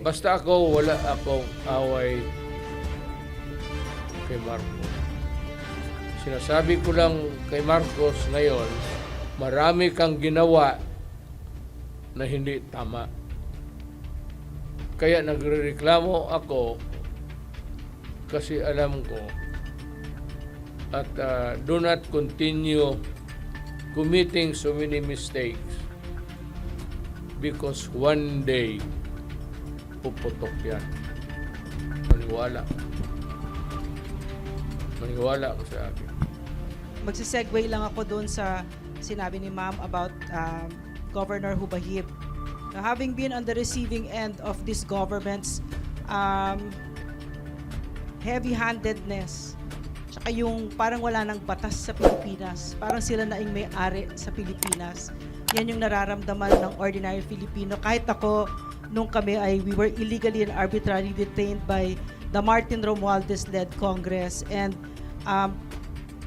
Basta ako, wala akong away kay Marcos. Sinasabi ko lang kay Marcos ngayon, marami kang ginawa na hindi tama. Kaya nagrereklamo ako kasi alam ko at uh, do not continue committing so many mistakes because one day puputok yan. Maniwala. Maniwala ko sa akin. magsisegue lang ako doon sa sinabi ni ma'am about um, Governor Hubahib. Now, having been on the receiving end of this government's um, heavy-handedness, tsaka yung parang wala ng batas sa Pilipinas, parang sila na yung may-ari sa Pilipinas, yan yung nararamdaman ng ordinary Filipino. Kahit ako, nung kami ay we were illegally and arbitrarily detained by the Martin Romualdez-led Congress. And um,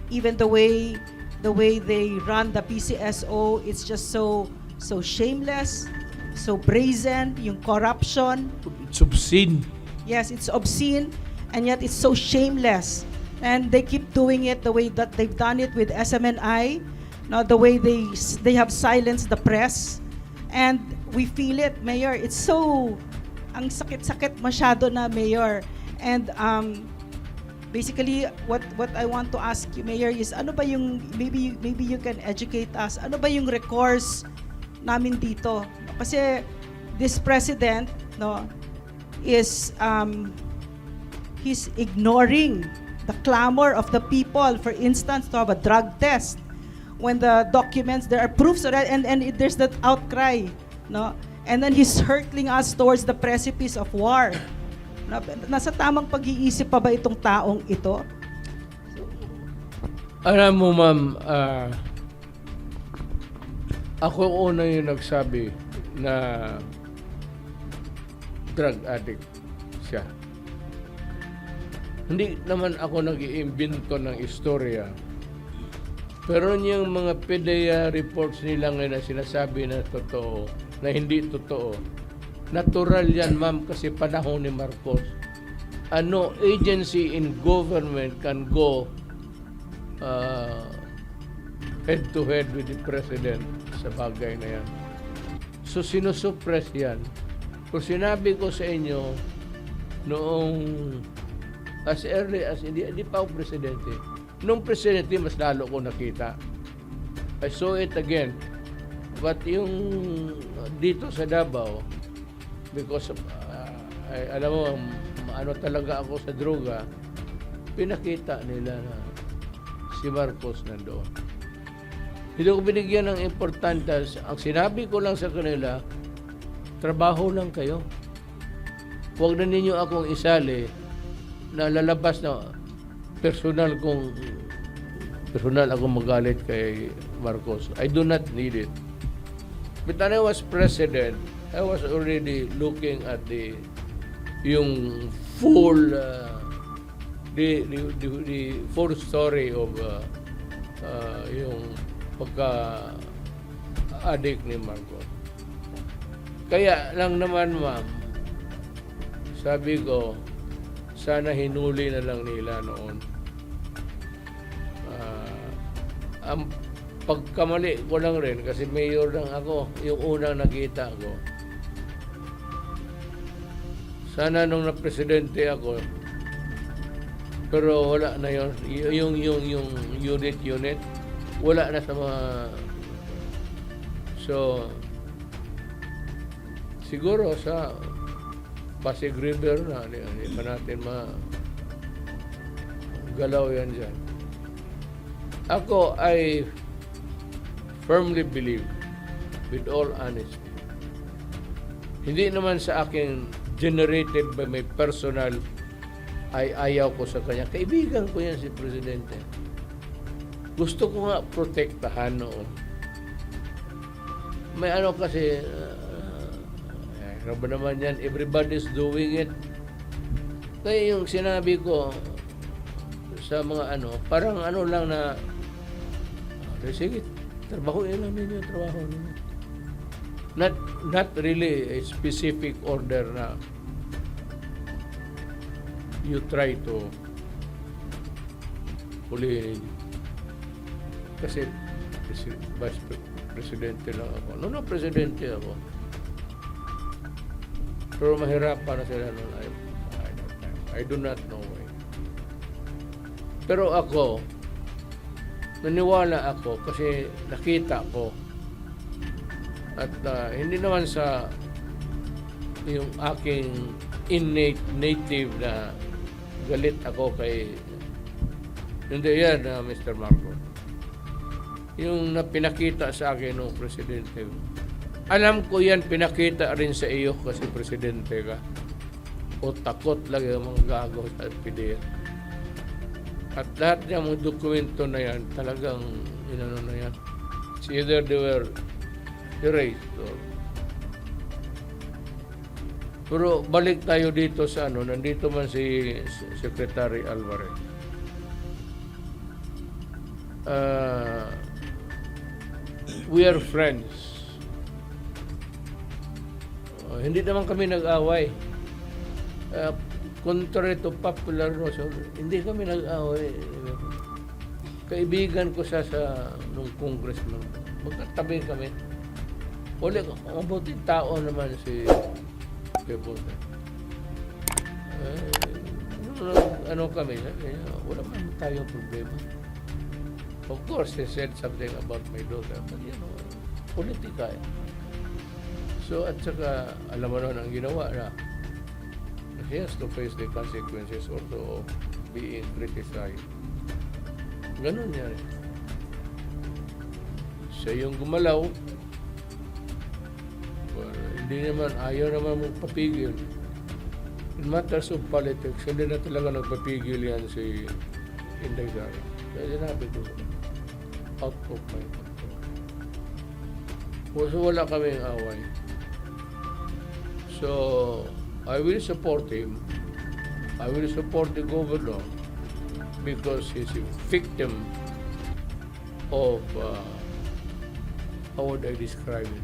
even the way the way they run the PCSO it's just so so shameless so brazen yung corruption. It's obscene. yes it's obscene and yet it's so shameless. And they keep doing it the way that they've done it with SMNI now the way they they have silenced the press and we feel it mayor. It's so ang sakit-sakit masyado na mayor. And um basically what what I want to ask you mayor is ano ba yung maybe maybe you can educate us ano ba yung recourse namin dito? Kasi this president no is um he's ignoring the clamor of the people. For instance to have a drug test when the documents there are proofs already and and it- there's that outcry no and then he's hurtling us towards the precipice of war na, nasa tamang pag-iisip pa ba itong taong ito Alam mo, ma'am, ah, ako una yung nagsabi na drug addict siya. Hindi naman ako nag-iimbento ng istorya. Pero yung mga PDEA reports nila ngayon na sinasabi na totoo, na hindi totoo, natural yan, ma'am, kasi panahon ni Marcos. Ano agency in government can go uh, head to head with the president sa bagay na yan. So sinusuppress yan. Kung sinabi ko sa inyo noong as early as hindi, hindi pa ako presidente. Nung presidente mas lalo ko nakita. I saw it again. But yung dito sa Davao because of, uh, ay, alam mo ano talaga ako sa droga pinakita nila na si Marcos nandoon. Hindi ko binigyan ng importantes. Ang sinabi ko lang sa kanila, trabaho lang kayo. Huwag na ninyo akong isali na lalabas na personal kong personal ako magalit kay Marcos. I do not need it. But when I was president, I was already looking at the yung full uh, the, the, the, the full story of uh, uh, yung pagka addict ni Marcos. Kaya lang naman ma'am, sabi ko, sana hinuli na lang nila noon. Pagkamali ko lang rin, kasi mayor lang ako, yung unang nakita ko. Sana nung na-presidente ako, pero wala na yun. Y- yung, yung, yung unit, unit, wala na sa mga... So, siguro sa Pasig River na, hindi, hindi pa natin ma galaw yan dyan. Ako, I firmly believe, with all honesty, hindi naman sa akin generated by my personal ay ayaw ko sa kanya. Kaibigan ko yan si Presidente. Gusto ko nga protektahan noon. May ano kasi, uh, ano ba naman yan, everybody's doing it. Kaya yung sinabi ko sa mga ano, parang ano lang na, okay, sige, trabaho lang ninyo, trabaho ninyo. Not, not really a specific order na you try to hulihin. Kasi presi- vice pre- presidente lang ako. No, no, presidente ako. Pero mahirapan na sila noon. I, I. I do not know why. Pero ako, naniwala ako kasi nakita ko. At ah, hindi naman sa yung aking innate native na galit ako kay hindi yan na Mr. Marco. Yung na pinakita sa akin ng presidente. Alam ko yan pinakita rin sa iyo kasi presidente ka. O takot lang yung mga gago sa PDL at lahat ng mga dokumento na yan talagang inano na yan it's either they were erased or pero balik tayo dito sa ano, nandito man si Secretary Alvarez. Uh, we are friends. Uh, hindi naman kami nag-away. Uh, contrary to popular notion, hindi kami nag-away. Kaibigan ko siya sa nung congressman. Magkatabi kami. Uli, mabuti tao naman si Pebote. Eh, ano, ano kami, eh, wala man tayong problema. Of course, he said something about my daughter, but you know, politika eh. So, at saka, alam mo naman ang ginawa na he has to face the consequences also of being criticized. Ganun yan. Siya yung gumalaw, well, hindi naman, ayaw naman magpapigil. In matters of politics, hindi na talaga nagpapigil yan si Inday Sara. Kaya sinabi ko, out of my control. So, wala kaming away. So, I will support him. I will support the governor because he's a victim of, uh, how would I describe it?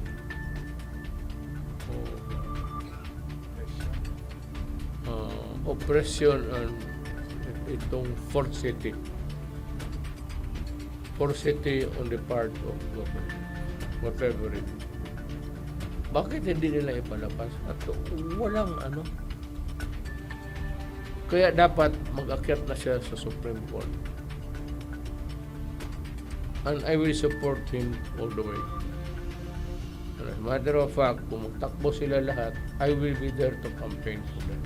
Of, uh, oppression and itong falsity. Falsity on the part of government. Whatever it is. Bakit hindi nila ipalabas? At walang ano. Kaya dapat mag-akyat na siya sa Supreme Court. And I will support him all the way. And as a matter of fact, kung magtakbo sila lahat, I will be there to campaign for them.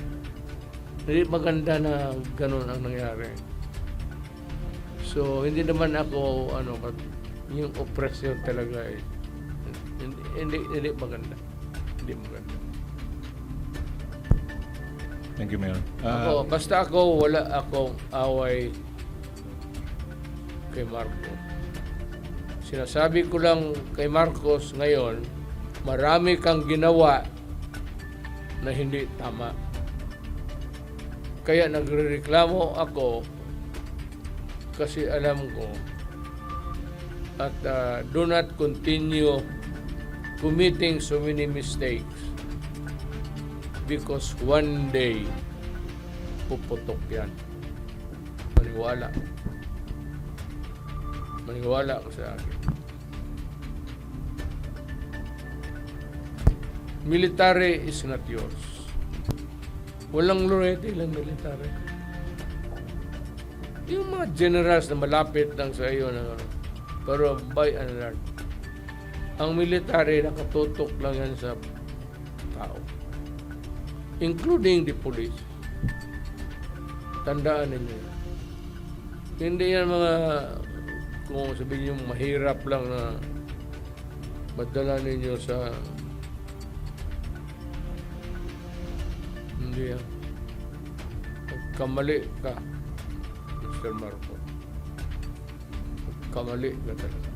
Hindi maganda na ganun ang nangyari. So, hindi naman ako, ano, yung oppression talaga eh, hindi, hindi, hindi maganda. Hindi maganda. Thank you, Mayor. Ako, Uh, basta ako, wala akong away kay Marcos. Sinasabi ko lang kay Marcos ngayon, marami kang ginawa na hindi tama. Kaya nagrereklamo ako kasi alam ko at uh, do not continue committing so many mistakes because one day puputok yan. Maniwala. Maniwala ko sa akin. Military is not yours. Walang loyalty lang military. Yung mga generals na malapit lang sa iyo na pero by and large, ang military nakatutok lang yan sa tao. Including the police. Tandaan ninyo. Hindi yan mga, kung sabihin nyo, mahirap lang na madala ninyo sa hindi yan. Kamali ka, Mr. Marco. Kamali ka talaga.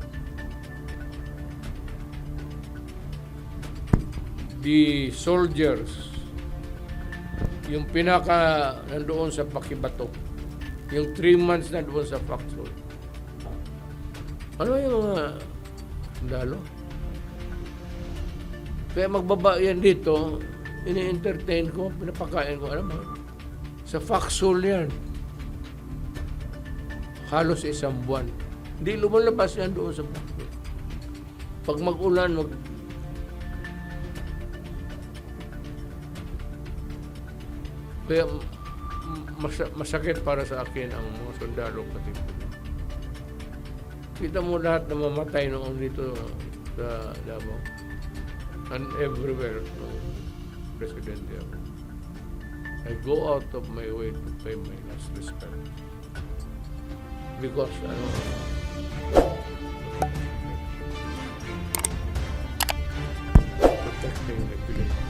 The soldiers yung pinaka nandoon sa Pakibato, yung 3 months na doon sa Paksol. Ano yung mga dalo? Kaya magbaba yan dito, ini-entertain ko, pinapakain ko, alam mo, Sa Foxhole yan. Halos isang buwan. Hindi lumalabas yan doon sa Foxhole. Pag mag-ulan, mag... Kaya mas- masakit para sa akin ang mga sundalo pati Kita mo lahat na mamatay noon dito sa Davao. And everywhere, no, presidente ako. I go out of my way to pay my last respect. Because, ano, protecting the Philippines.